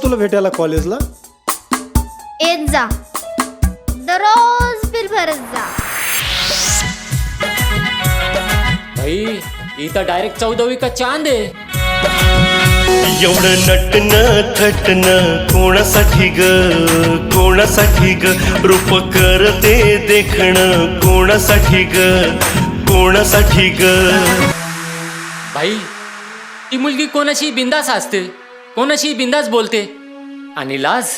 जाऊ तुला भेटायला कॉलेजला? येत जा. दररोज बिल भरत जा. भाई इथं डायरेक्ट चौदवी का चांद आहे. एवढं नटन थटन कोणासाठी ग? कोणासाठी ग? रूप करते देखण कोणासाठी ग? कोणासाठी ग? भाई ती मुलगी कोणाशी बिंदास असते कोणाशी बिंदास बोलते? आणि लाज?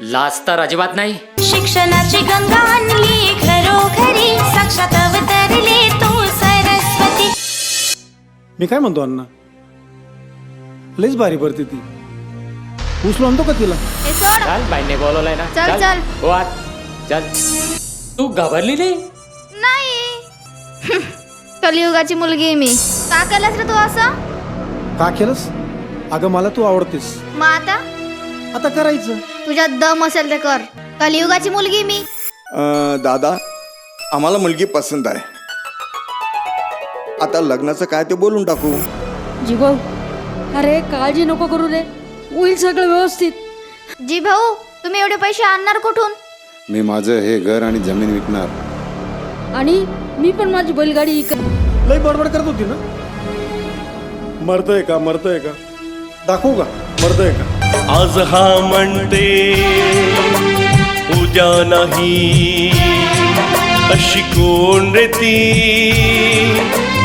लाज तर अजिबात नाही. शिक्षणाची गंगा आणली घरोघरी साक्षात अवतरले तू सरस्वती. मी काय म्हणतो अण्णा? लईच भारी पडते ती. उचलू आणतो का तिला? हे सोड. चल बाईने बोलवलंय ना. चल, चल. हो आत. चल. तू घाबरली नाही नाही. कलियुगाची मुलगी आहे मी. का केलंस रे तू असं? का केलंस? अगं मला तू आवडतेस. मग आता? आता करायचं. तुझ्यात दम असेल ते कर. कलियुगाची मुलगी मी. अं, दादा आम्हाला मुलगी पसंत आहे. आता लग्नाचं काय ते बोलून टाकू. जीभाऊ अरे काळजी नको करू रे. होईल सगळं व्यवस्थित. जी भाऊ तुम्ही एवढे पैसे आणणार कुठून? मी माझं हे घर आणि जमीन विकणार. आणि मी पण माझी बैलगाडी इक लई बडबड करत होती ना? मरतय का मरतय का? दाखवू का? मरतय का? आज हा म्हणते उद्या नाही. अशी कोण रे ती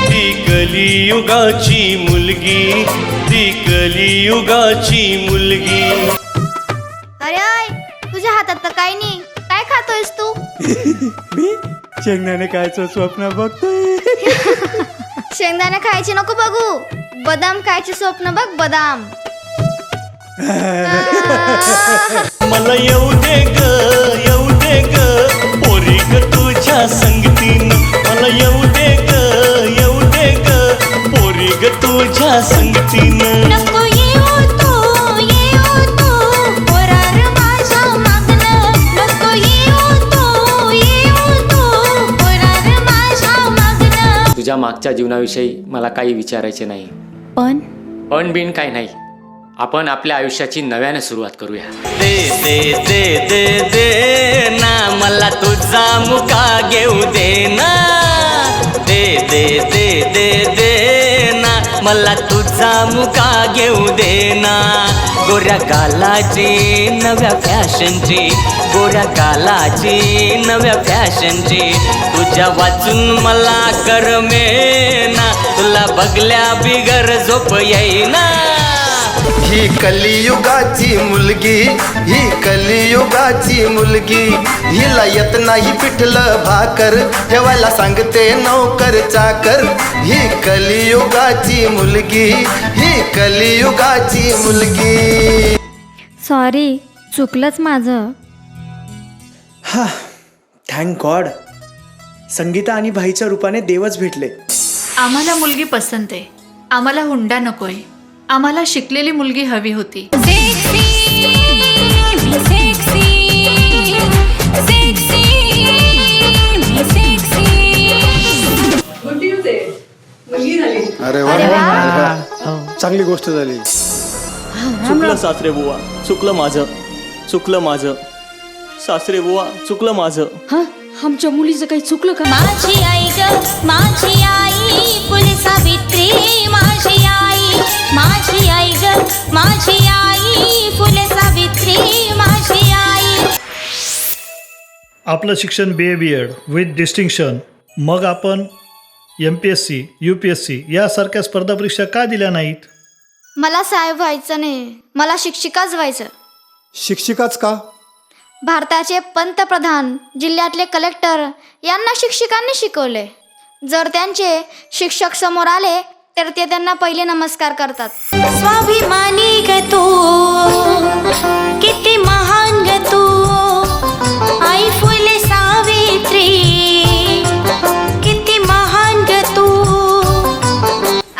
ती कलियुगाची मुलगी ती कलियुगाची मुलगी. अरे आय तुझ्या हातात तर काही नाही. काय खातोयस तू? मी शेंगण्याने कायचं स्वप्न बघतोय. शेंगदाणे खायचे नको बघू. बदाम खायचे स्वप्न बघ बदाम. मला येऊ दे ग येऊ दे ग पोरी ग तुझ्या संगतीन. मला येऊ दे ग येऊ दे ग पोरी ग तुझ्या संगतीन. नको येऊ तू येऊ तू पोरार माझ्या मागणं नको येऊ तू येऊ तू पोरार माझ्या मागणं तुझ्या मागच्या जीवनाविषयी मला काही विचारायचे नाही. पण? पण बिन काय नाही. आपण आपल्या आयुष्याची नव्याने सुरुवात करूया. दे दे दे दे दे ना मला तुझा मुका घेऊ दे ना. दे दे दे दे दे ना मला तुझा मुका घेऊ दे ना. गोऱ्या कालाची नव्या फॅशनची गोऱ्या कालाची नव्या फॅशनची तुझ्या वाचून मला कर ना. तुला बघल्या बिगर झोप येईना. ही कलियुगाची मुलगी ही कलियुगाची मुलगी. हिला येत नाही पिठलं भाकर ठेवायला सांगते नौकर चाकर. ही कलियुगाची मुलगी ही कलियुगाची मुलगी. सॉरी चुकलंच माझं. हा थँक गॉड संगीता आणि भाईच्या रूपाने देवच भेटले. आम्हाला मुलगी पसंत आहे. आम्हाला हुंडा नकोय. आम्हाला शिकलेली मुलगी हवी होती. अरे वा. चांगली गोष्ट झाली. चुकलं सासरे बुवा चुकलं माझं चुकलं माझं. सासरे बुवा चुकलं माझं. हा? आमच्या मुलीचं काही चुकलं का? माझी आई ग माझी आई फुले सावित्री माझी आई. माझी आई ग माझी आई फुले सावित्री माझी आई. आपलं शिक्षण B A B Ed with distinction मग आपण M P S C U P S C यासारख्या स्पर्धा परीक्षा का दिल्या नाहीत? मला साहेब व्हायचं नाही. मला शिक्षिकाच व्हायचं. शिक्षिकाच का? भारताचे पंतप्रधान जिल्ह्यातले कलेक्टर यांना शिक्षकांनी शिकवले. जर त्यांचे शिक्षक समोर आले तर ते त्यांना पहिले नमस्कार करतात. स्वाभिमानी ग तू किती महान ग तू. आई फुले सावित्री किती महान ग तू.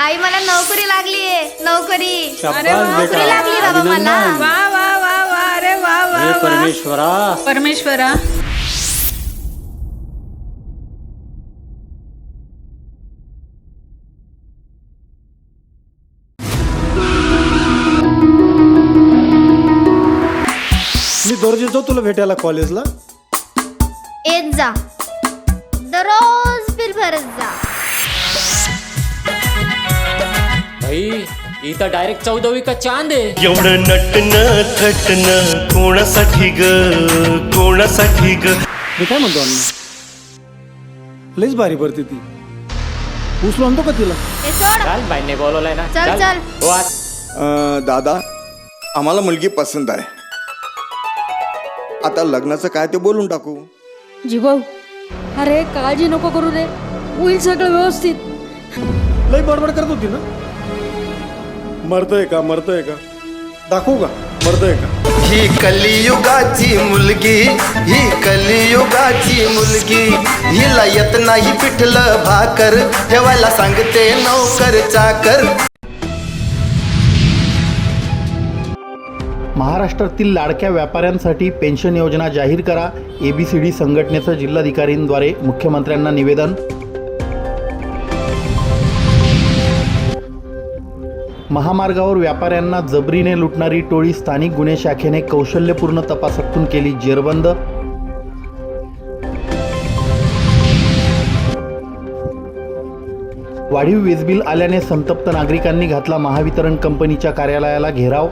आई मला नोकरी लागलीये नोकरी. अरे वा, नोकरी लागली बाबा मला. वा वा वा वा अरे वा वा. वा. परमेश्वरा. परमेश्वरा. दररोज येतो तुला भेटायला कॉलेजला? येत जा. दररोज बिल भरत जा. भाई इथं डायरेक्ट चौदवी का चांद आहे? एवढं नटन थटन कोणासाठी ग? कोणासाठी ग? मी काय म्हणतो अण्णा? लईच भारी पडते ती. उचलू आणतो का तिला? हे सोड. चाल बाईने बोलवलंय ना. चल, चल. हो आज अं, दादा आम्हाला मुलगी पसंत आहे. आता लग्नाचं काय ते बोलून टाकू. जीभाऊ अरे काळजी नको करू रे. होईल सगळं व्यवस्थित. लई बडबड करत होती ना? मरतोय का मरतोय का? दाखवू का? मरतोय का? ही कलियुगाची मुलगी ही कलियुगाची मुलगी. हिला येत नाही पिठलं भाकर ठेवायला सांगते नौकर चाकर. महाराष्ट्रातील लाडक्या व्यापाऱ्यांसाठी पेन्शन योजना जाहीर करा. एबीसीडी संघटनेचं जिल्हाधिकारींद्वारे मुख्यमंत्र्यांना निवेदन. महामार्गावर व्यापाऱ्यांना जबरीने लुटणारी टोळी स्थानिक गुन्हे शाखेने कौशल्यपूर्ण तपासातून केली जेरबंद. वाढीव वीजबिल आल्याने संतप्त नागरिकांनी घातला महावितरण कंपनीच्या कार्यालयाला घेराव.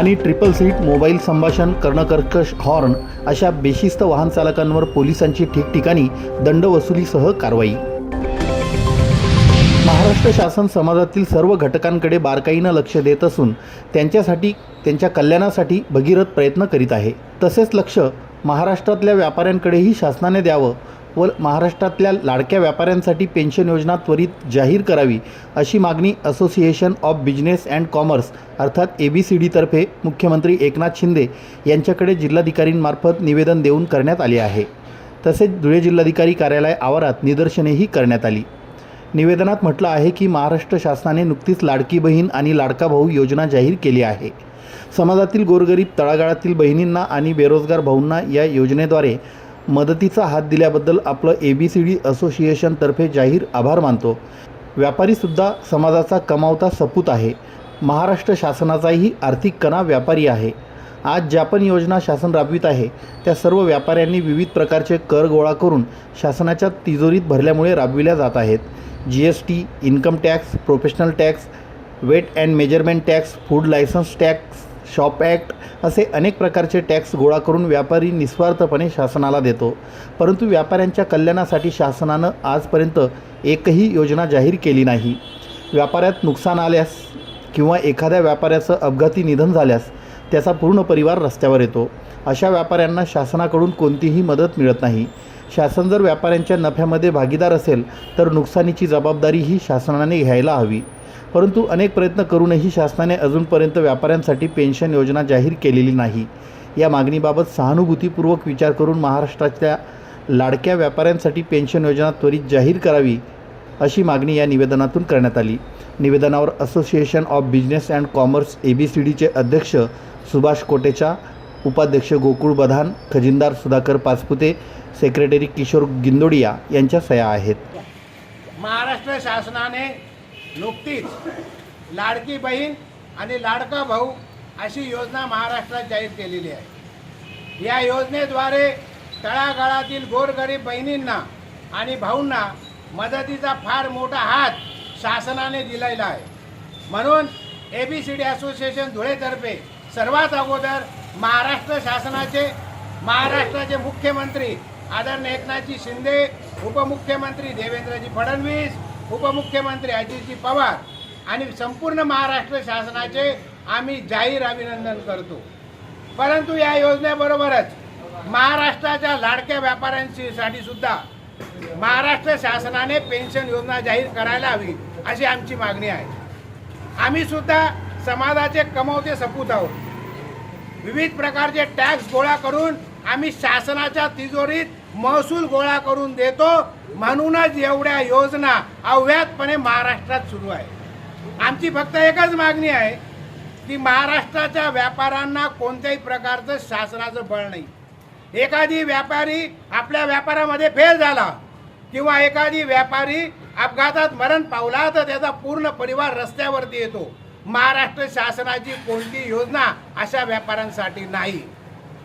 आणि ट्रिपल सीट मोबाईल संभाषण कर्णकर्कश हॉर्न अशा बेशिस्त वाहन चालकांवर पोलिसांची ठिकठिकाणी दंडवसुलीसह कारवाई. महाराष्ट्र शासन समाजातील सर्व घटकांकडे बारकाईनं लक्ष देत असून त्यांच्यासाठी त्यांच्या कल्याणासाठी भगीरथ प्रयत्न करीत आहे. तसेच लक्ष महाराष्ट्रातल्या व्यापाऱ्यांकडेही शासनाने द्यावं व महाराष्ट्रातल्या लाडक्या व्यापाऱ्यांसाठी पेन्शन योजना त्वरित जाहीर करावी अशी मागणी association of business and commerce अर्थात ए बी सी डीतर्फे मुख्यमंत्री एकनाथ शिंदे यांच्याकडे जिल्हाधिकारींमार्फत निवेदन देऊन करण्यात आले आहे. तसेच धुळे जिल्हाधिकारी कार्यालय आवारात निदर्शनेही करण्यात आली. निवेदनात म्हटलं आहे की महाराष्ट्र शासनाने नुकतीच लाडकी बहीण आणि लाडका भाऊ योजना जाहीर केली आहे. समाजातील गोरगरीब तळागाळातील बहिणींना आणि बेरोजगार भाऊंना या योजनेद्वारे मदतीचा हात दिल्याबद्दल आपलं ए बी सी डी असोसिएशनतर्फे जाहीर आभार मानतो. व्यापारीसुद्धा समाजाचा कमावता सपूत आहे. महाराष्ट्र शासनाचाही आर्थिक कणा व्यापारी आहे. आज ज्या पण योजना शासन राबवित आहे त्या सर्व व्यापाऱ्यांनी विविध प्रकारचे कर गोळा करून शासनाच्या तिजोरीत भरल्यामुळे राबविल्या जात आहेत. G S T income tax professional tax weight and measurement tax food licence tax shop act असे अनेक प्रकारचे टॅक्स गोळा करून व्यापारी निस्वार्थपणे शासनाला देतो. परंतु व्यापाऱ्यांच्या कल्याणासाठी शासनानं आजपर्यंत एकही योजना जाहीर केली नाही. व्यापाऱ्यात नुकसान आल्यास किंवा एखाद्या व्यापाऱ्याचं अपघाती निधन झाल्यास त्याचा पूर्ण परिवार रस्त्यावर येतो. अशा व्यापाऱ्यांना शासनाकडून कोणतीही मदत मिळत नाही. शासन जर व्यापाऱ्यांच्या नफ्यामध्ये भागीदार असेल तर नुकसानीची जबाबदारी ही शासनाने घ्यायला हवी. परंतु अनेक प्रयत्न करूनही शासनाने अजूनपर्यंत व्यापाऱ्यांसाठी पेन्शन योजना जाहीर केलेली नाही. या मागणीबाबत सहानुभूतीपूर्वक विचार करून महाराष्ट्रातल्या लाडक्या व्यापाऱ्यांसाठी पेन्शन योजना त्वरित जाहीर करावी अशी मागणी या निवेदनातून करण्यात आली. निवेदनावर association of business and commerce A B C डीचे अध्यक्ष सुभाष कोटेचा उपाध्यक्ष गोकुळ बधान खजिनदार सुधाकर पाचपुते सेक्रेटरी किशोर गिंदोडिया यांच्या सह्या आहेत. महाराष्ट्र शासनाने नुकतीच लाडकी बहीण आणि लाडका भाऊ अशी योजना महाराष्ट्रात जाहीर केलेली आहे. या योजनेद्वारे तळागाळातील गोरगरीब बहिणींना आणि भाऊंना मदतीचा फार मोठा हात शासनाने दिलेला आहे. म्हणून A B C D association धुळेतर्फे सर्वात अगोदर महाराष्ट्र शासनाचे महाराष्ट्राचे मुख्यमंत्री आदरणीय एकनाथजी शिंदे उपमुख्यमंत्री देवेंद्रजी फडणवीस उपमुख्यमंत्री अजितजी पवार आणि संपूर्ण महाराष्ट्र शासनाचे आम्ही जाहीर अभिनंदन करतो. परंतु या योजनेबरोबरच महाराष्ट्राच्या लाडक्या व्यापाऱ्यांसाठी सुद्धा महाराष्ट्र शासनाने पेन्शन योजना जाहीर करायला हवी अशी आमची मागणी आहे. आम्ही सुद्धा समाजाचे कमवते सपूत आहोत. विविध प्रकारचे टॅक्स गोळा करून आम्ही शासनाच्या तिजोरीत महसूल गोळा करून देतो. म्हणूनच एवढ्या योजना अव्यातपणे महाराष्ट्रात सुरू आहे. आमची फक्त एकच मागणी आहे की महाराष्ट्राच्या व्यापाऱ्यांना कोणत्याही प्रकारचं शासनाचं बळ नाही. एखादी व्यापारी आपल्या व्यापारामध्ये फेल झाला किंवा एखादी व्यापारी अपघातात मरण पावला तर त्याचा पूर्ण परिवार रस्त्यावरती येतो. महाराष्ट्र शासनाची कोणती योजना अशा व्यापाऱ्यांसाठी नाही.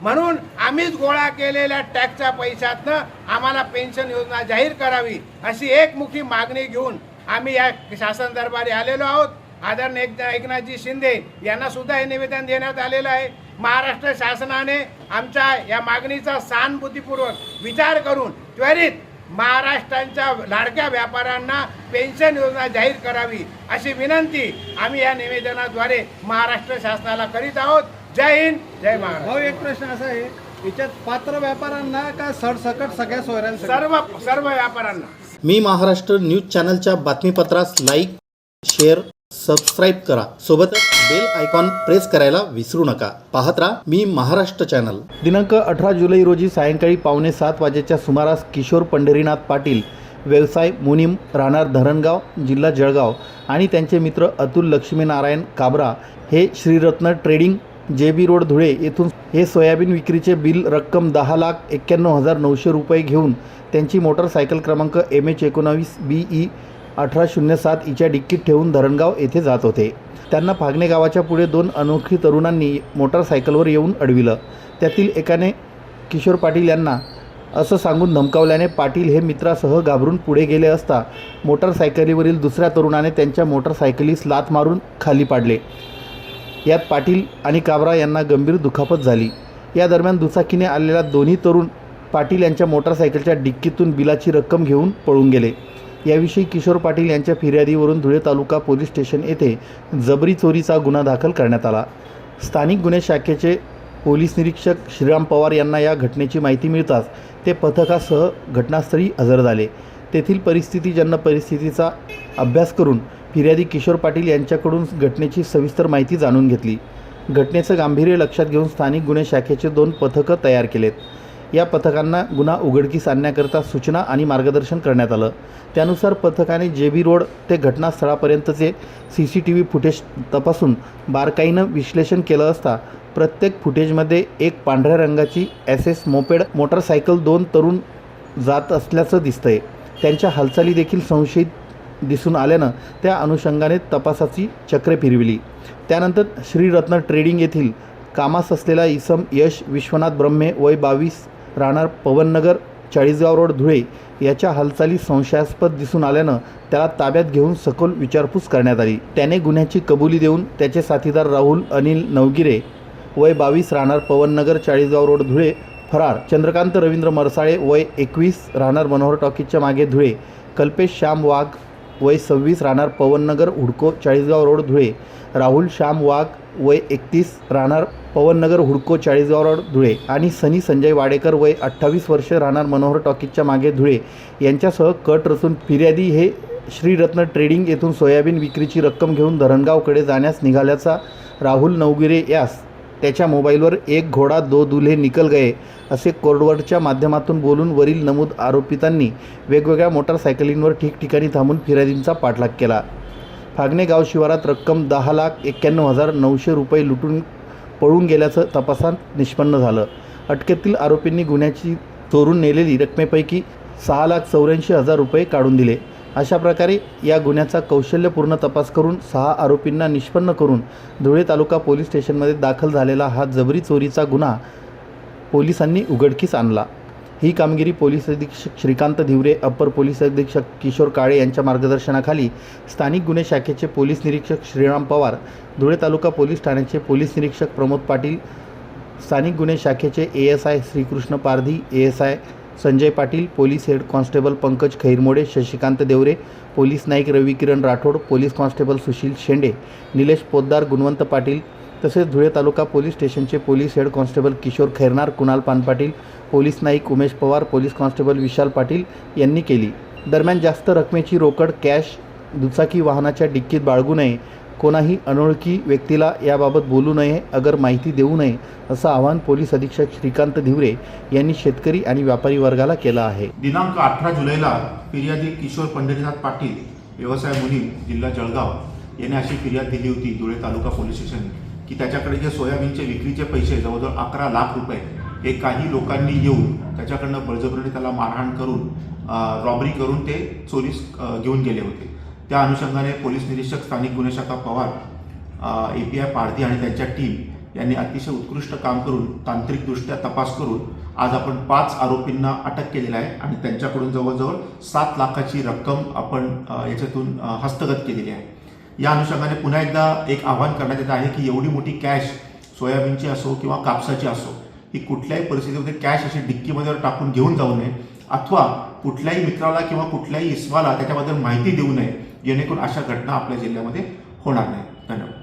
म्हणून आम्हीच गोळा केलेल्या टॅक्सच्या पैशातनं आम्हाला पेन्शन योजना जाहीर करावी अशी एकमुखी मागणी घेऊन आम्ही या शासन दरबारी आलेलो आहोत. आदरणीय एक एकनाथजी शिंदे यांना सुद्धा हे निवेदन देण्यात आलेलं आहे. महाराष्ट्र शासनाने आमच्या या मागणीचा सहानुभूतीपूर्वक विचार करून त्वरित महाराष्ट्रांच्या लाडक्या व्यापाऱ्यांना पेन्शन योजना जाहीर करावी अशी विनंती आम्ही या निवेदनाद्वारे महाराष्ट्र शासनाला करीत आहोत. जय हिंद जय महाराष्ट्र. भाऊ एक प्रश्न असा आहे याच्यात पात्र व्यापाऱ्यांना का सरसकट सगळ्या सोयऱ्यांसाठी? सर्व सर्व व्यापाऱ्यांना. मी महाराष्ट्र न्यूज चॅनलच्या बातमीपत्रास लाईक शेअर सबस्क्राईब करा. सोबतच बेल आयकॉन प्रेस करायला विसरू नका. पाहत राहा मी महाराष्ट्र चॅनल. दिनांक अठरा जुलै रोजी सायंकाळी पावणे सात वाजेच्या सुमारास किशोर पंढरीनाथ पाटील व्यवसाय मुनीम राहणार धरणगाव जिल्हा जळगाव आणि त्यांचे मित्र अतुल लक्ष्मीनारायण काबरा हे श्रीरत्न ट्रेडिंग जे बी रोड धुळे येथून हे सोयाबीन विक्रीचे बिल रक्कम दहा लाख एक्क्याण्णव हजार नऊशे रुपये घेऊन त्यांची मोटरसायकल क्रमांक एम एच एकोणावीस बी ई अठरा शून्य सात इच्या डिक्कीत ठेवून धरणगाव येथे जात होते. त्यांना फागणे गावाच्या पुढे दोन अनोखी तरुणांनी मोटरसायकलवर येऊन अडविलं. त्यातील एकाने किशोर पाटील यांना असं सांगून धमकावल्याने पाटील हे मित्रासह घाबरून पुढे गेले असता मोटरसायकलीवरील दुसऱ्या तरुणाने त्यांच्या मोटरसायकलीस लात मारून खाली पाडले. यात पाटील आणि काबरा यांना गंभीर दुखापत झाली. या दरम्यान दुचाकीने आलेला दोन्ही तरुण पाटील यांच्या मोटारसायकलच्या डिक्कीतून बिलाची रक्कम घेऊन पळून गेले. याविषयी किशोर पाटील यांच्या फिर्यादीवरून धुळे तालुका पोलीस स्टेशन येथे जबरी चोरीचा गुन्हा दाखल करण्यात आला. स्थानिक गुन्हे शाखेचे पोलीस निरीक्षक श्रीराम पवार यांना या घटनेची माहिती मिळताच ते पथकासह घटनास्थळी हजर झाले. तेथील परिस्थितीजन्य परिस्थितीचा अभ्यास करून फिर्यादी किशोर पाटील यांच्याकडून घटनेची सविस्तर माहिती जाणून घेतली. घटनेचं गांभीर्य लक्षात घेऊन स्थानिक गुन्हे शाखेचे दोन पथकं तयार केलेत. या पथकांना गुन्हा उघडकीस आणण्याकरता सूचना आणि मार्गदर्शन करण्यात आलं. त्यानुसार पथकाने जे बी रोड ते घटनास्थळापर्यंतचे C C T V footage तपासून बारकाईनं विश्लेषण केलं असता प्रत्येक फुटेजमध्ये एक पांढऱ्या रंगाची एस एस मोपेड मोटरसायकल दोन तरुण जात असल्याचं दिसतंय. त्यांच्या हालचाली देखील संशयित दिसून आल्यानं त्या अनुषंगाने तपासाची चक्रे फिरविली. त्यानंतर श्रीरत्न ट्रेडिंग येथील कामास असलेला इसम यश विश्वनाथ ब्रह्मे वय बावीस राहणार पवननगर चाळीसगाव रोड धुळे याच्या हालचाली संशयास्पद दिसून आल्यानं त्याला ताब्यात घेऊन सखोल विचारपूस करण्यात आली. त्याने गुन्ह्याची कबुली देऊन त्याचे साथीदार राहुल अनिल नवगिरे वय बावीस राहणार पवननगर चाळीसगाव रोड धुळे फरार चंद्रकांत रवींद्र मरसाळे वय एकवीस राहणार मनोहर टॉकीजच्या मागे धुळे कल्पेश श्याम वाघ वय सव्वीस राहणार पवननगर हुडको चाळीसगाव रोड धुळे. राहुल श्याम वाघ वय एकतीस राहणार पवननगर हुडको चाळीसगाव रोड धुळे. आणि सनी संजय वाडेकर वय अठ्ठावीस वर्ष राहणार मनोहर टॉकीजच्या मागे धुळे. यांच्यासह कट रचून फिर्यादी हे श्रीरत्न ट्रेडिंग येथून सोयाबीन विक्रीची रक्कम घेऊन धरणगावकडे जाण्यास निघाल्याचा राहुल नवगिरे यास त्याच्या मोबाईलवर एक घोडा दो दुल्हे निकल गए असे कोर्डवर्डच्या माध्यमातून बोलून वरील नमूद आरोपितांनी वेगवेगळ्या मोटारसायकलींवर ठिकठिकाणी थांबून फिर्यादींचा पाठलाग केला. फागणे गाव शिवारात रक्कम दहा लाख एक्क्याण्णव हजार नऊशे रुपये लुटून पळून गेल्याचं तपासात निष्पन्न झालं. अटकेतील आरोपींनी गुन्ह्याची चोरून नेलेली रकमेपैकी सहा लाख चौऱ्याऐंशी हजार रुपये काढून दिले. अशा प्रकारे या गुन्ह्याचा कौशल्यपूर्ण तपास करून सहा आरोपींना निष्पन्न करून धुळे तालुका पोलीस स्टेशनमध्ये दाखल झालेला हा जबरी चोरीचा गुन्हा पोलिसांनी उघडकीस आणला. ही कामगिरी पोलीस अधीक्षक श्रीकांत धिवरे अप्पर पोलीस अधीक्षक किशोर काळे यांच्या मार्गदर्शनाखाली स्थानिक गुन्हे शाखेचे पोलीस निरीक्षक श्रीराम पवार धुळे तालुका पोलीस ठाण्याचे पोलीस निरीक्षक प्रमोद पाटील स्थानिक गुन्हे शाखेचे A S I Shrikrishna Pardhi A S I Sanjay Patil police head constable Pankaj Khairmode Shashikant Deore police Naik Ravikiran Rathod police constable Sushil Shende Nilesh Poddar Gunwant Patil तसेच Dhule taluka police स्टेशनचे police head constable Kishor Khairnar Kunal Panpatil police Naik Umesh Pawar police constable Vishal Patil यांनी केली. दरम्यान जास्त रकमेची रोकड cash दुचाकी वाहनाच्या डिक्कीत बाळगू नये कोणाही अनोळखी व्यक्तीला याबाबत बोलू नये अगर माहिती देऊ नये असं आवाहन पोलीस अधीक्षक श्रीकांत धिवरे यांनी शेतकरी आणि व्यापारी वर्गाला केलं आहे. दिनांक अठरा जुलैला फिर्यादी किशोर पंढरीनाथ पाटील व्यवसाय मुलीम जिल्हा जळगाव यांनी अशी फिर्याद दिली होती धुळे तालुका पोलीस स्टेशन की त्याच्याकडे जे सोयाबीनचे विक्रीचे पैसे जवळजवळ अकरा लाख रुपये हे काही लोकांनी येऊन त्याच्याकडनं बळजबरीने त्याला मारहाण करून रॉबरी करून ते चोरीस घेऊन गेले होते. त्या अनुषंगाने पोलीस निरीक्षक स्थानिक गुन्हे शाखा Pawar A P I Pardhi आणि त्यांच्या टीम यांनी अतिशय उत्कृष्ट काम करून तांत्रिकदृष्ट्या तपास करून आज आपण पाच आरोपींना अटक केलेलं आहे आणि त्यांच्याकडून जवळजवळ सात लाखाची रक्कम आपण याच्यातून हस्तगत केलेली आहे. या अनुषंगाने पुन्हा एकदा एक आवाहन करण्यात येत आहे की एवढी मोठी कॅश सोयाबीनची असो किंवा कापसाची असो ही कुठल्याही परिस्थितीमध्ये कॅश अशी डिक्कीमध्ये टाकून घेऊन जाऊ नये अथवा कुठल्याही मित्राला किंवा कुठल्याही इस्माला त्याच्याबद्दल माहिती देऊ नये जेणेकरून अशा घटना आपल्या जिल्ह्यामध्ये होणार नाही. धन्यवाद.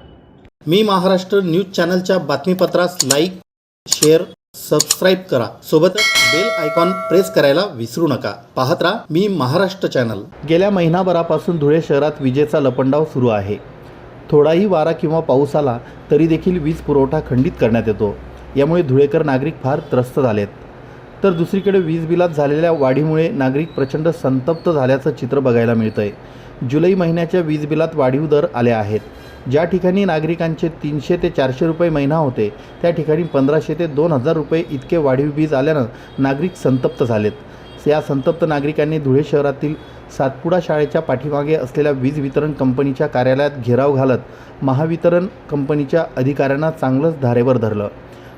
मी महाराष्ट्र न्यूज चॅनलच्या बातमीपत्रास लाईक शेअर सबस्क्राईब करा. सोबतच बेल आयकॉन प्रेस करायला विसरू नका. पाहत राहा मी महाराष्ट्र चॅनल. गेल्या महिनाभरापासून धुळे शहरात विजेचा लपंडाव सुरू आहे. थोडाही वारा किंवा पाऊस आला तरी देखील वीज पुरवठा खंडित करण्यात येतो. यामुळे धुळेकर नागरिक फार त्रस्त झालेत. तर दुसरीकडे वीज बिलात झालेल्या वाढीमुळे नागरिक प्रचंड संतप्त झाल्याचं चित्र बघायला मिळतं आहे जुलै महिन्याच्या वीज बिलात वाढीव दर आले आहेत. ज्या ठिकाणी नागरिकांचे तीनशे ते चारशे रुपये महिना होते त्या ठिकाणी पंधराशे ते दोन हजार रुपये इतके वाढीव वीज आल्यानं नागरिक संतप्त झालेत. या संतप्त नागरिकांनी धुळे शहरातील सातपुडा शाळेच्या पाठीमागे असलेल्या वीज वितरण कंपनीच्या कार्यालयात घेराव घालत महावितरण कंपनीच्या अधिकाऱ्यांना चांगलंच धारेवर धरलं.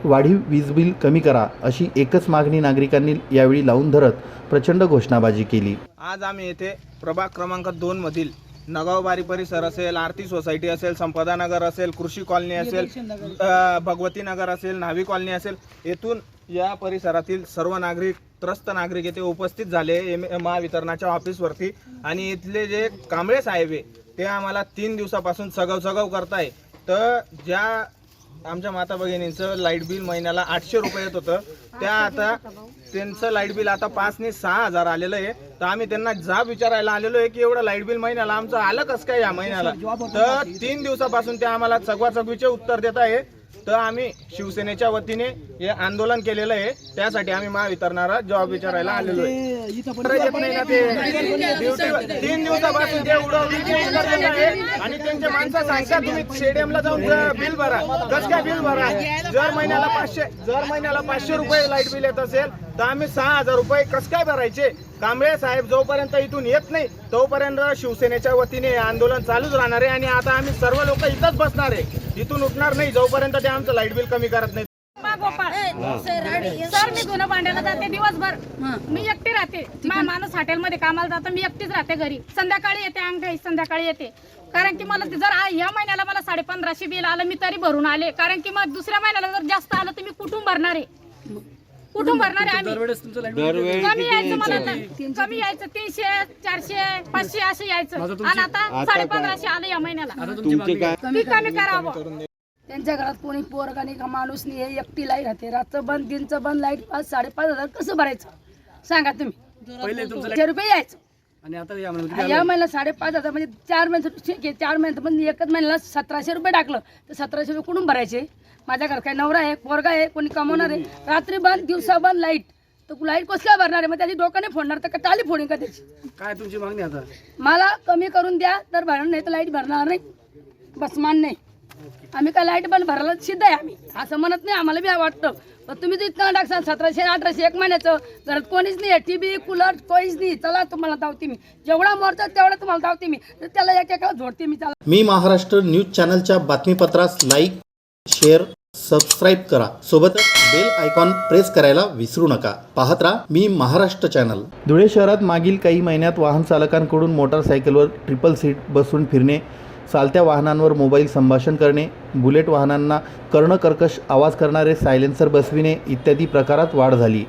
वाढीव वीज बिल कमी करा अशी एकच मागणी नागरिकांनी यावेळी लावून धरत प्रचंड घोषणाबाजी केली. आज आम्ही येथे प्रभाग क्रमांक दोन मधील नगावबारी परिसर असेल आरती सोसायटी असेल संपदा नगर असेल कृषी कॉलनी असेल भगवती नगर. असेल न्हावी कॉलनी असेल येथून या परिसरातील सर्व नागरिक त्रस्त नागरिक येथे उपस्थित झाले एम महावितरणाच्या ऑफिसवरती. आणि इथले जे कांबळे साहेब आहे ते आम्हाला तीन दिवसापासून सगव सगव करताय. तर ज्या आमच्या माता भगिनींचं लाइट बिल महिन्याला आठशे रुपये येत होतं. त्या आता त्यांचं लाइट बिल आता पाच ने सहा हजार आलेलं आहे. तर आम्ही त्यांना जाब विचारायला आलेलो आहे की एवढं लाइट बिल महिन्याला आमचं आलं कसं काय या महिन्याला? तर तीन दिवसापासून ते आम्हाला चगवा चगवीचे उत्तर देत आहे. तर आम्ही शिवसेनेच्या वतीने हे आंदोलन केलेलं आहे. त्यासाठी आम्ही महावितरणाला जॉब विचारायला आलेलो आहे. ते तीन दिवसापासून ते उडवलीचे आहे. आणि त्यांच्या माणसं सांगतात तुम्ही स्टेडियमला जाऊन बिल भरा. कसं काय बिल भरा? जर महिन्याला पाचशे जर महिन्याला पाचशे रुपये लाइट बिल येत असेल तर आम्ही सहा हजार रुपये कसं काय भरायचे? कांबळे साहेब जोपर्यंत इथून येत नाही तोपर्यंत शिवसेनेच्या वतीने आंदोलन चालूच राहणार आहे आणि आता आम्ही सर्व लोक इथंच बसणार आहे. इथून उठणार नाही जोपर्यंत ते आमचं लाइट बिल कमी करत नाही. सर मी धुणं भांड्याला जाते दिवसभर. मी एकटी राहते. माणूस हॉटेलमध्ये कामाला जातो मी एकटीच राहते घरी. संध्याकाळी येते अंगठी संध्याकाळी येते. कारण की मला ते जर या महिन्याला मला साडे पंधराशे बिल आलं मी तरी भरून आले. कारण की मग दुसऱ्या महिन्याला जर जास्त आलं तर मी कुठून भरणार आहे? कुठून भरणार आहे आम्ही? कमी यायचं मला तर. कमी यायचं. तीनशे चारशे पाचशे असं यायचं. आणि आता साडे पंधराशे आलं या महिन्याला. ती कमी करावं. त्यांच्या घरात कोणी पोरगा नाही का माणूस नाही हे एकटी लाइट राहते. रातचं बंद दिनचं बंद लाइट पाच साडेपाच हजार कसं भरायचं? सांगा तुम्ही. पहिले तुमचं रुपये यायचं. आणि आता या महिन्याला साडेपाच हजार म्हणजे चार महिने ठीक आहे. चार महिन्यात पण एकच महिन्याला सतराशे रुपये टाकलं. तर सतराशे रुपये कुठून भरायचे? माझ्या घरात काय नवरा आहे पोरगा आहे कोणी कमवणार आहे. रात्री बंद दिवसा बंद लाइट. तर लाइट कसं काय भरणार आहे? मग त्याची डोकं नाही फोडणार तर का टाली फोडीन का त्याची? काय तुमची मागणी आता? मला कमी करून द्या तर भरणार नाही तर लाइट भरणार नाही. बस मान नाही. आम्ही काय लाइट बंद भरायला सिद्ध आहे आम्ही. असं म्हणत नाही आम्हाला बी वाटतं. पण तुम्ही तर इतकं टाकसान सतराशे अठराशे एक महिन्याचं. घरात कोणीच नाही टी व्ही कूलर कोणीच नाही. चला तुम्हाला धावते मी. जेवढा मोरचा तेवढा तुम्हाला धावते मी. तर त्याला एक एका जोडते मी चला. मी महाराष्ट्र न्यूज चॅनलच्या बातमीपत्रास लाईक शेअर सबस्क्राईब करा. सोबतच बेल आयकॉन प्रेस करायला विसरू नका. पाहत राहा मी महाराष्ट्र चॅनल. धुळे शहरात मागील काही महिन्यात वाहन चालकांकडून मोटारसायकलवर ट्रिपल सीट बसून फिरणे चालत्या वाहनांवर मोबाईल संभाषण करणे बुलेट वाहनांना कर्णकर्कश आवाज करणारे सायलेन्सर बसविणे इत्यादी प्रकारात वाढ झाली.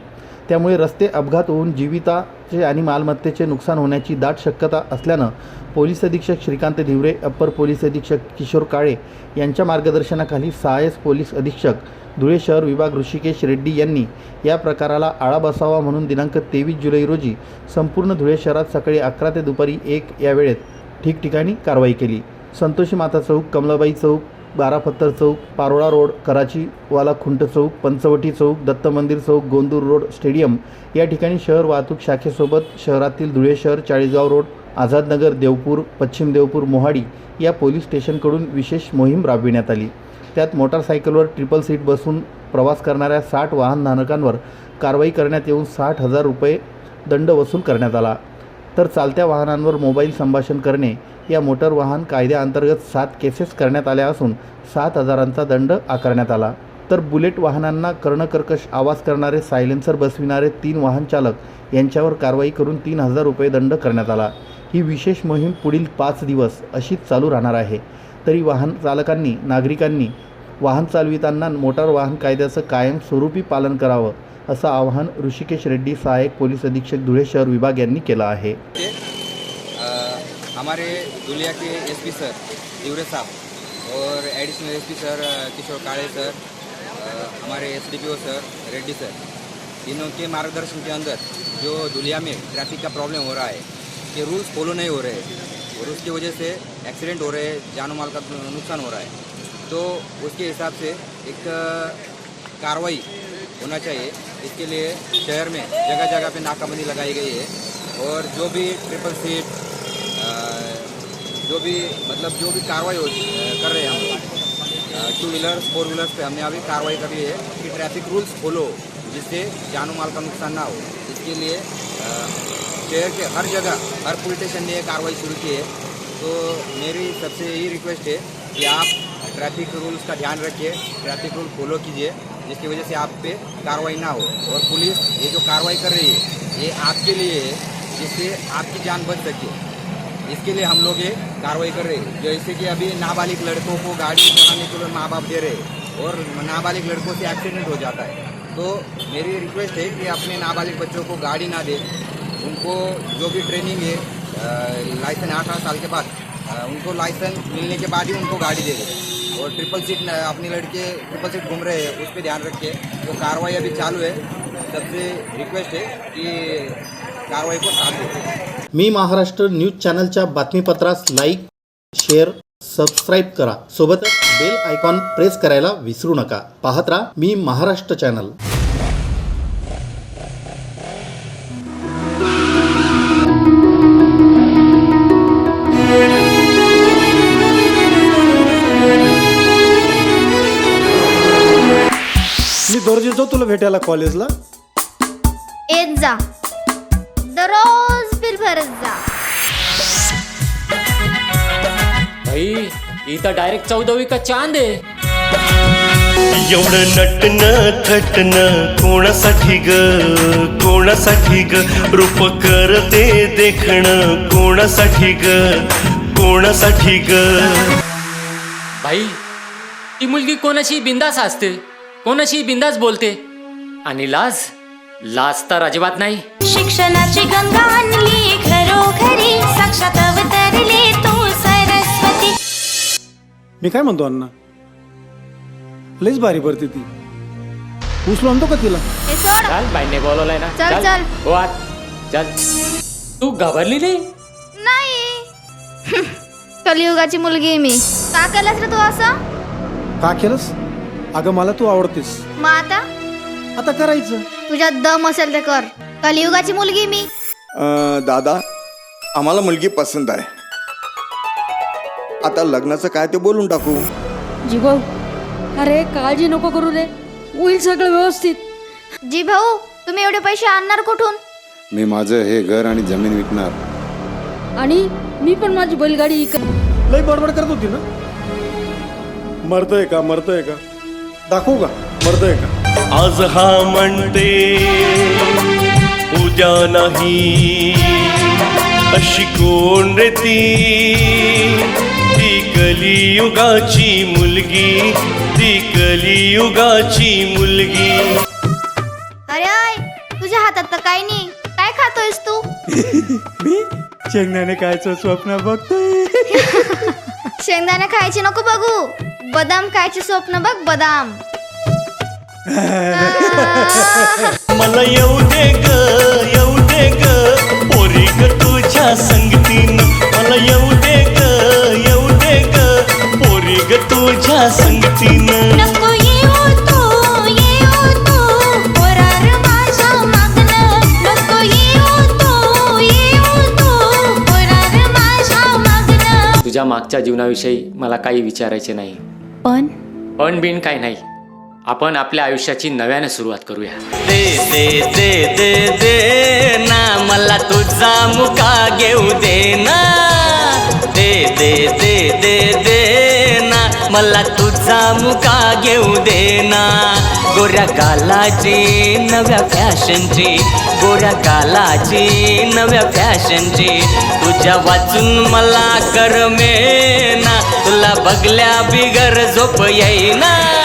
त्यामुळे रस्ते अपघात होऊन जीविताचे आणि मालमत्तेचे नुकसान होण्याची दाट शक्यता असल्यानं पोलीस अधीक्षक श्रीकांत धिवरे अप्पर पोलीस अधीक्षक किशोर काळे यांच्या मार्गदर्शनाखाली सहाय्यक पोलीस अधीक्षक धुळे शहर विभाग ऋषिकेश रेड्डी यांनी या प्रकाराला आळा बसावा म्हणून दिनांक तेवीस जुलै रोजी संपूर्ण धुळे शहरात सकाळी अकरा ते दुपारी एक या वेळेत ठिकठिकाणी कारवाई केली. संतोषी माता चौक कमलाबाई चौक बारापत्तर चौक पारोळा रोड कराचीवाला खुंट चौक पंचवटी चौक दत्त मंदिर चौक गोंदूर रोड स्टेडियम या ठिकाणी शहर वाहतूक शाखेसोबत शहरातील धुळे शहर चाळीसगाव रोड आझादनगर देवपूर पश्चिम देवपूर मोहाडी या पोलीस स्टेशनकडून विशेष मोहीम राबविण्यात आली. त्यात मोटारसायकलवर ट्रिपल सीट बसून प्रवास करणाऱ्या साठ वाहनधारकांवर कारवाई करण्यात येऊन साठ हजार रुपये दंड वसूल करण्यात आला. तर चालत्या वाहनांवर मोबाईल संभाषण करणे या मोटर वाहन कायद्याअंतर्गत सात केसेस करण्यात आल्या असून सात हजारांचा दंड आकारण्यात आला. तर बुलेट वाहनांना कर्णकर्कश आवाज करणारे सायलेन्सर बसविणारे तीन वाहन चालक यांच्यावर कारवाई करून तीन हजार रुपये दंड करण्यात आला. ही विशेष मोहीम पुढील पाच दिवस अशीच चालू राहणार आहे. तरी वाहन चालकांनी नागरिकांनी वाहन चालविताना मोटार वाहन कायद्याचं कायमस्वरूपी पालन करावं असं आवाहन ऋषिकेश रेड्डी सहाय्यक पोलीस अधीक्षक धुळे शहर विभाग यांनी केलं आहे. हमारे दुलिया के S P sir, Divre sahab, और additional SP sir Kishor Kale sir हमारे एसडीपीओ सर, रेड्डी सर इनों के मार्गदर्शन के अंदर जो दुलिया में ट्रैफ़िक का प्रॉब्लम हो रहा है कि रूल्स फॉलो नहीं हो रहे हैं और उसकी वजह से एक्सीडेंट हो रहे हैं जानो माल का नुकसान हो रहा है तो उसके हिसाब से एक कार्रवाई होना चाहिए। इसके लिए शहर में जगह जगह पे नाकाबंदी लगाई गई है और जो भी ट्रिपल सीट जो भी मतलब जो भी कार्रवाई हो कर रहे हैं हम टू व्हीलर्स फोर व्हीलर्स पे हमने अभी कार्रवाई कर है कि ट्रैफ़िक रूल्स फॉलो जिससे जानो माल का नुकसान ना हो। इसके लिए शहर के हर जगह, हर पुलिस स्टेशन ने कार्रवाई शुरू की है। तो मेरी सबसे यही रिक्वेस्ट है कि आप ट्रैफ़िक रूल्स का ध्यान रखिए ट्रैफ़िक रूल फॉलो कीजिए। जिसकी वजह से आप पे कार्रवाई ना हो। और पुलिस ये जो कार्रवाई कर रही है, ये आपके लिए है, जिससे आपकी जान बच सके। इसके लिए हम लोग ये कार्रवाई कर रहे हैं। जैसे कि अभी नाबालिग लड़कों को गाड़ी चलाने के लिए माँ बाप दे रहे हैं और नाबालिग लड़कों से एक्सीडेंट हो जाता है। तो मेरी रिक्वेस्ट है कि अपने नाबालिग बच्चों को गाड़ी ना दें। उनको जो भी ट्रेनिंग है लाइसेंस अठारह साल के बाद उनको लाइसेंस मिलने के बाद ही उनको गाड़ी दे दें। और ट्रिपल सीट न- अपनी लड़के ट्रिपल सीट घूम रहे हैं उस पर ध्यान रखिए। तो कार्रवाई अभी चालू है। सबसे रिक्वेस्ट है कि कार्रवाई को साथ मी महाराष्ट्र न्यूज चॅनलच्या बातमीपत्रास लाईक शेअर सबस्क्राईब करा. सोबतच बेल आयकॉन प्रेस करायला विसरू नका. पाहत राहा मी महाराष्ट्र चॅनल. दररोज येतो तुला भेटायला कॉलेजला? येत जा. दररोज बिल भरत जा. भाई इथं डायरेक्ट चौदवी का चांद आहे. एवढं नटन थटन कोणासाठी ग? कोणासाठी ग? रूप करते देखण कोणासाठी ग? कोणासाठी ग? भाई ती मुलगी कोणाशी बिंदास असते कोणाशी बिंदास बोलते. आणि लाज लाज तर अजिबात नाही. शिक्षणाची गंगा आणली घरोघरी साक्षात अवतरले तू सरस्वती. मी काय म्हणतो अण्णा? लईच भारी पडते ती. उचलो आणतो का तिला? हे सोड. चल बाईने बोलवलंय ना. चल, चल. हो आत. चल. तू घाबरली नाही नाही. कलियुगाची मुलगी आहे मी. का केलंस रे तू असं? का केलंस? अगं मला तू आवडतेस. मग आता? आता करायचं. तुझ्यात दम असेल ते कर. कलियुगाची मुलगी मी. अं, दादा आम्हाला मुलगी पसंत आहे. आता लग्नाचं काय ते बोलून टाकू. जीभाऊ अरे काळजी नको करू रे. होईल सगळं व्यवस्थित. जी भाऊ तुम्ही एवढे पैसे आणणार कुठून? मी माझं हे घर आणि जमीन विकणार. आणि मी पण माझी बैलगाडी इक लई बडबड करत होती ना? मरतय का मरतय का? दाखवू का? मरतय का? आज हा म्हणते उद्या नाही. अशी कोण रे ती? ती कलियुगाची मुलगी ती कलियुगाची मुलगी. अरे आय तुझ्या हातात तर काही नाही. काय खातोयस तू? मी? शेंगण्याने कायचं स्वप्न बघतोय. शेंगदाणे खायचे नको बघू. बदाम खायचे स्वप्न बघ बदाम. मला येऊ दे ग येऊ दे ग पोरी ग तुझ्या संगतीन. मला येऊ दे ग येऊ दे ग पोरी ग तुझ्या संगतीन. नको येऊ तू येऊ तू पोरार माझ्या मागणं. नको येऊ तू येऊ तू पोरार माझ्या मागणं. तुझ्या मागच्या जीवनाविषयी मला काही विचारायचे नाही. पण? पण बिन काय नाही. आपण आपल्या आयुष्याची नव्याने सुरुवात करूया. दे दे दे दे दे ना मला तुझा मुका घेऊ दे ना. दे दे दे दे दे ना मला तुझा मुका घेऊ दे ना. गोऱ्या कालाची नव्या फॅशनची. गोऱ्या कालाची नव्या फॅशनची. तुझ्या वाचून मला कर ना तुला बघल्या बिगर झोप येईना.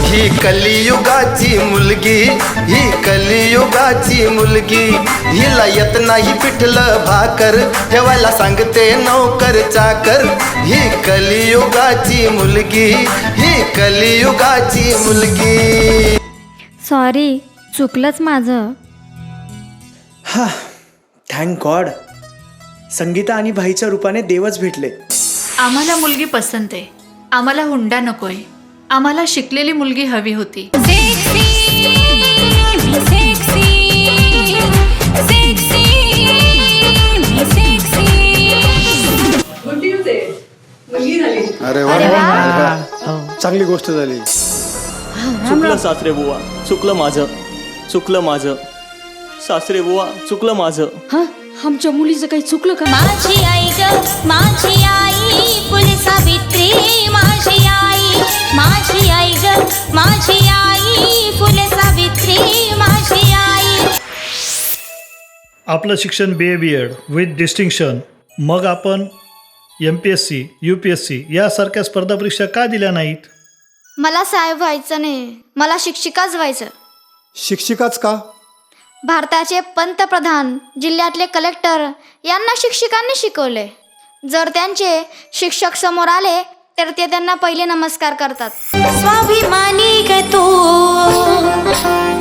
ही कलियुगाची मुलगी ही कलियुगाची मुलगी. हिला येत नाही पिठलं भाकर ठेवायला सांगते नौकर चाकर. ही कलियुगाची मुलगी ही कलियुगाची मुलगी. सॉरी चुकलंच माझं. हा थँक गॉड संगीता आणि भाईच्या रूपाने देवच भेटले. आम्हाला मुलगी पसंत आहे. आम्हाला हुंडा नकोय. आम्हाला शिकलेली मुलगी हवी होती. अरे वा. चांगली गोष्ट झाली. चुकलं सासरे बुवा. चुकलं माझं. चुकलं माझं. सासरे बुवा चुकलं माझं. हा? आमच्या मुलीचं काही चुकलं का? माझी आई ग माझी आई फुले सावित्री माझी आई माझी आई ग माझी आई फुले सावित्री माझी आई. आपलं शिक्षण B A B Ed with distinction मग आपण M P S C U P S C यासारख्या स्पर्धा परीक्षा का दिल्या नाहीत? मला साहेब व्हायचं नाही. मला शिक्षिकाच व्हायचं. शिक्षिकाच का? भारताचे पंतप्रधान जिल्ह्यातले कलेक्टर यांना शिक्षकांनी शिकवले. जर त्यांचे शिक्षक समोर आले तर ते त्यांना पहिले नमस्कार करतात. स्वाभिमानी ग तू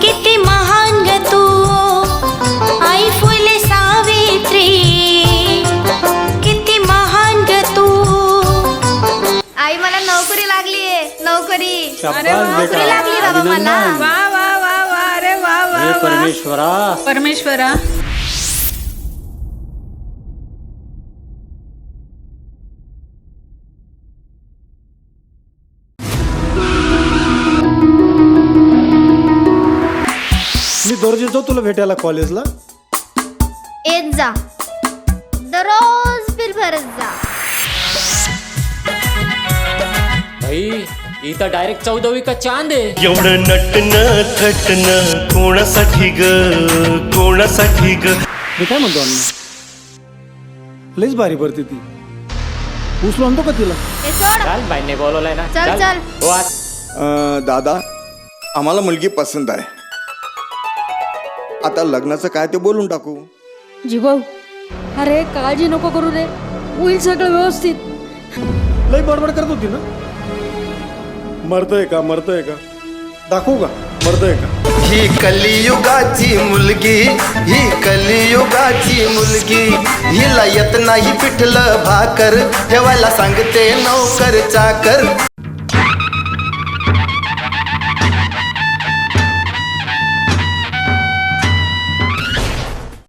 किती महान ग तू. आई फुले सावित्री किती महान ग तू. आई मला नोकरी लागलीये नोकरी. शाबास नोकरी बेटा. लागली बाबा मला. अभिनंदन. वा वा वा वा अरे वा वा हे वा. परमेश्वरा. परमेश्वरा. दररोज येतो तुला भेटायला कॉलेजला येत जा. दररोज बिल भरत जा. भाई इथं डायरेक्ट चौदवी का चांद आहे? एवढं नटन थटन कोणासाठी ग? कोणासाठी ग? मी काय म्हणतो अण्णा? लईच भारी भरती ती. उचलू आणतो का तिला? हे सोड. चाल बाईने बोलवलंय ना. चल, चल. हो आज. अं, दादा आम्हाला मुलगी पसंत आहे. आता लग्नाचं काय ते बोलून टाकू. जीभाऊ अरे काळजी नको करू रे. होईल सगळं व्यवस्थित. लई बडबड करत होती ना? मरतय का मरतय का? दाखवू का? मरतय का? ही कलियुगाची मुलगी ही कलियुगाची मुलगी. हिला येत नाही पिठलं भाकर ठेवायला सांगते नौकर चाकर.